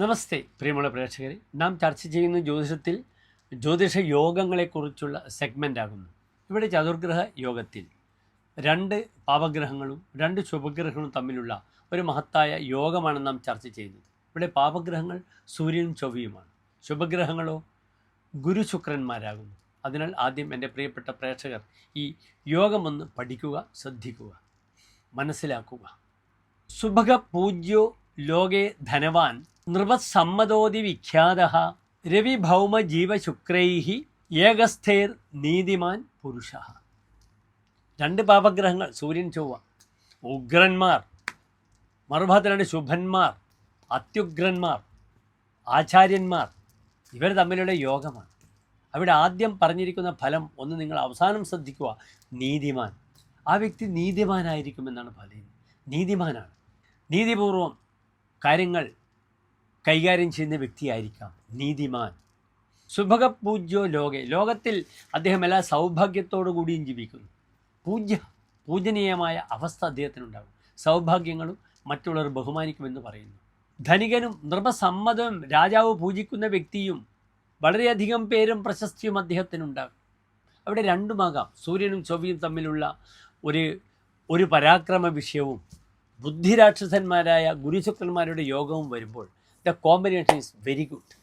നമസ്തേ പ്രിയമുള്ള പ്രേക്ഷകരെ. നാം ചർച്ച ചെയ്യുന്ന ജ്യോതിഷത്തിൽ ജ്യോതിഷ യോഗങ്ങളെക്കുറിച്ചുള്ള സെഗ്മെന്റ് ആകുന്നു ഇവിടെ ചതുർഗ്രഹ യോഗത്തിൽ രണ്ട് പാപഗ്രഹങ്ങളും രണ്ട് ശുഭഗ്രഹങ്ങളും തമ്മിലുള്ള ഒരു മഹത്തായ യോഗമാണ് നാം ചർച്ച ചെയ്യുന്നത്. ഇവിടെ പാപഗ്രഹങ്ങൾ സൂര്യനും ചൊവ്വയുമാണ്. ശുഭഗ്രഹങ്ങളോ ഗുരു ശുക്രന്മാരാകുന്നു. അതിനാൽ ആദ്യം എന്റെ പ്രിയപ്പെട്ട പ്രേക്ഷകർ ഈ യോഗമൊന്ന് പഠിക്കുക ശ്രദ്ധിക്കുക മനസ്സിലാക്കുക. സുഭഗ പൂജ്യോ ലോകേ ധനവാൻ നൃപസമ്മതോതി വിഖ്യാത രവിഭൗമ ജീവശുക്രൈ ഏകസ്ഥേർ നീതിമാൻ പുരുഷ. രണ്ട് പാപഗ്രഹങ്ങൾ സൂര്യൻ ചൊവ്വ ഉഗ്രന്മാർ മറുഭാഗത്തിനാണ് ശുഭന്മാർ അത്യുഗ്രന്മാർ ആചാര്യന്മാർ ഇവർ തമ്മിലുള്ള യോഗമാണ്. അവിടെ ആദ്യം പറഞ്ഞിരിക്കുന്ന ഫലം ഒന്ന് നിങ്ങൾ അവസാനം ശ്രദ്ധിക്കുക നീതിമാൻ. ആ വ്യക്തി നീതിമാനായിരിക്കുമെന്നാണ് പറയുന്നത്. നീതിമാനാണ്. നീതിപൂർവം കാര്യങ്ങൾ കൈകാര്യം ചെയ്യുന്ന വ്യക്തിയായിരിക്കാം. നീതിമാൻ. സുഭഗ പൂജ്യോ ലോകെ. ലോകത്തിൽ അദ്ദേഹം എല്ലാ സൗഭാഗ്യത്തോടു കൂടിയും ജീവിക്കുന്നു. പൂജ്യ പൂജനീയമായ അവസ്ഥ അദ്ദേഹത്തിനുണ്ടാകും. സൗഭാഗ്യങ്ങളും മറ്റുള്ളവർ ബഹുമാനിക്കുമെന്ന് പറയുന്നു. ധനികനും നൃപസമ്മതവും രാജാവ് പൂജിക്കുന്ന വ്യക്തിയും വളരെയധികം പേരും പ്രശസ്തിയും അദ്ദേഹത്തിനുണ്ടാകും. അവിടെ രണ്ടുമാകാം. സൂര്യനും ചൊവ്വയും തമ്മിലുള്ള ഒരു ഒരു പരാക്രമ വിഷയവും ബുദ്ധിരാക്ഷസന്മാരായ ഗുരുശുക്രന്മാരുടെ യോഗവും വരുമ്പോൾ the combination is very good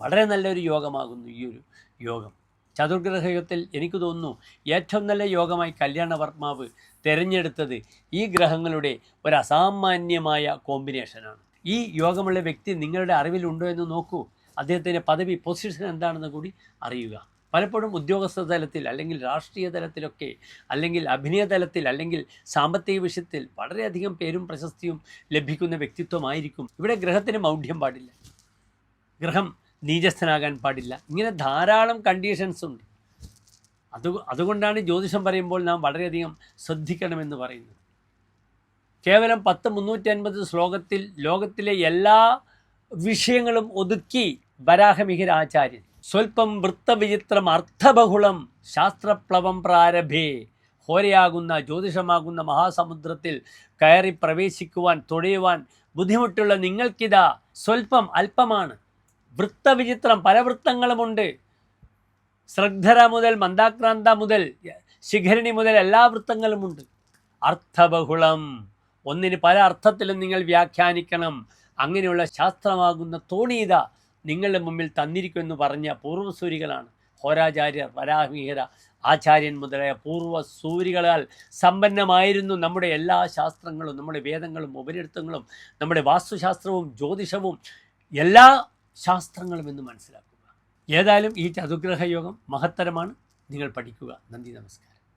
വളരെ നല്ലൊരു യോഗമാകുന്നു ഈ ഒരു യോഗം. ചതുർഗ്രഹയോഗത്തിൽ എനിക്ക് തോന്നുന്നു ഏറ്റവും നല്ല യോഗമായി കല്യാണവർമാവ് തിരഞ്ഞെടുത്തത് ഈ ഗ്രഹങ്ങളുടെ ഒരു അസാമാന്യമായ കോമ്പിനേഷനാണ് ഈ യോഗമുള്ള വ്യക്തി നിങ്ങളുടെ അറിവിലുണ്ടോ എന്ന് നോക്കൂ. അദ്ദേഹത്തിന്റെ പദവി പൊസിഷൻ എന്താണെന്ന് കൂടി അറിയുക. പലപ്പോഴും ഉദ്യോഗസ്ഥ തലത്തിൽ അല്ലെങ്കിൽ രാഷ്ട്രീയ തലത്തിലൊക്കെ അല്ലെങ്കിൽ അഭിനയ തലത്തിൽ അല്ലെങ്കിൽ സാമ്പത്തിക വിഷയത്തിൽ വളരെയധികം പേരും പ്രശസ്തിയും ലഭിക്കുന്ന വ്യക്തിത്വമായിരിക്കും. ഇവിടെ ഗ്രഹത്തിന് മൗഢ്യം പാടില്ല. ഗ്രഹം നീചസ്ഥനാകാൻ പാടില്ല. ഇങ്ങനെ ധാരാളം കണ്ടീഷൻസ് ഉണ്ട്. അത് അതുകൊണ്ടാണ് ജ്യോതിഷം പറയുമ്പോൾ നാം വളരെയധികം ശ്രദ്ധിക്കണമെന്ന് പറയുന്നത്. കേവലം പത്ത് മുന്നൂറ്റി അൻപത് ശ്ലോകത്തിൽ ലോകത്തിലെ എല്ലാ വിഷയങ്ങളും ഒതുക്കി വരാഹമിഹിര ആചാര്യൻ സ്വൽപ്പം വൃത്തവിചിത്രം അർത്ഥബഹുളം ശാസ്ത്രപ്ലവം പ്രാരഭേ. ഹോരയാകുന്ന ജ്യോതിഷമാകുന്ന മഹാസമുദ്രത്തിൽ കയറി പ്രവേശിക്കുവാൻ തുഴയുവാൻ ബുദ്ധിമുട്ടുള്ള നിങ്ങൾക്കിതാ സ്വൽപ്പം അല്പമാണ്. വൃത്തവിചിത്രം പല വൃത്തങ്ങളുമുണ്ട്. ശ്രദ്ധര മുതൽ മന്ദാക്രാന്ത മുതൽ ശിഖരിണി മുതൽ എല്ലാ വൃത്തങ്ങളുമുണ്ട്. അർത്ഥബഹുളം. ഒന്നിന് പല അർത്ഥത്തിലും നിങ്ങൾ വ്യാഖ്യാനിക്കണം. അങ്ങനെയുള്ള ശാസ്ത്രമാകുന്ന തോണീത നിങ്ങളുടെ മുമ്പിൽ തന്നിരിക്കുമെന്ന് പറഞ്ഞ പൂർവസൂരികളാണ് ഹോരാചാര്യർ വരാഹിഹര ആചാര്യൻ മുതലായ പൂർവസൂരികളാൽ സമ്പന്നമായിരുന്നു നമ്മുടെ എല്ലാ ശാസ്ത്രങ്ങളും നമ്മുടെ വേദങ്ങളും ഉപരിടുത്തങ്ങളും നമ്മുടെ വാസ്തുശാസ്ത്രവും ജ്യോതിഷവും എല്ലാ ശാസ്ത്രങ്ങളും എന്ന് മനസ്സിലാക്കുക. ഏതായാലും ഈ ചതുഗ്രഹയോഗം മഹത്തരമാണ്. നിങ്ങൾ പഠിക്കുക. നന്ദി നമസ്കാരം.